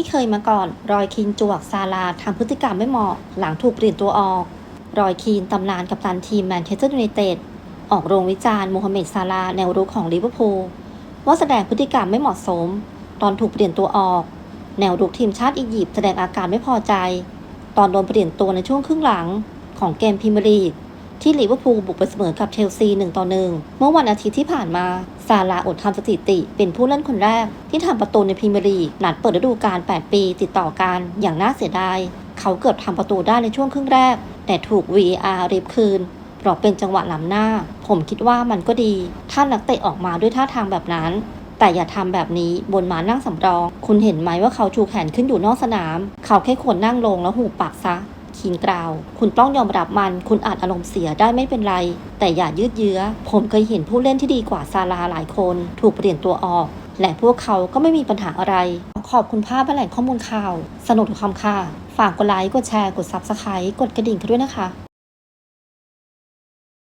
ที่เคยมาก่อน รอยคีนจวกซาลาทำพฤติกรรมไม่เหมาะ หลังถูกเปลี่ยนตัวออก รอยคีนตำนานกับตันทีมแมนเชสเตอร์ยูไนเต็ดออกโรงวิจารณ์โมฮัมเหม็ดซาลาแนวรุกของลิเวอร์พูลว่าแสดงพฤติกรรมไม่เหมาะสม ตอนถูกเปลี่ยนตัวออก แนวรุกทีมชาติอียิปต์แสดงอาการไม่พอใจ ตอนโดนเปลี่ยนตัวในช่วงครึ่งหลังของเกมพรีเมียร์ลีก ที่ลิเวอร์พูลบุกไปเสมอกับเชลซี1ต่อ1เมื่อวันอาทิตย์ที่ผ่านมาซาลาอดทำสถิติ เป็นผู้เล่นคนแรก ที่ทำประตูในพรีเมียร์ลีกหนัดเปิดฤดูกาล 8 ปีติดต่อกันอย่างน่าเสียดาย เขาเกือบทำประตูได้ในช่วงครึ่งแรก แต่ถูก VAR ริบคืนเพราะเป็นจังหวะล้ำหน้า ผมคิดว่ามันก็ดี ถ้านักเตะออกมาด้วยท่าทางแบบนั้น แต่อย่าทำแบบนี้บนม้านั่งสำรอง คุณเห็นไหมว่าเขาชูแขนขึ้นอยู่นอกสนาม เขาแค่ควรนั่งลงแล้วหูปากซะ คิงกล่าว คุณต้องยอมรับมัน คุณอาจอารมณ์เสียได้ไม่เป็นไร แต่อย่ายืดเยื้อ ผมเคยเห็นผู้เล่นที่ดีกว่าซาลาหลายคน ถูกเปลี่ยนตัวออก และพวกเขาก็ไม่มีปัญหาอะไร ขอบคุณภาพและแหล่งข้อมูลข่าว สนุกทุกคำค่ะ ฝากกดไลค์ กดแชร์ กดซับสไครต์กดกระดิ่งกันด้วยนะคะ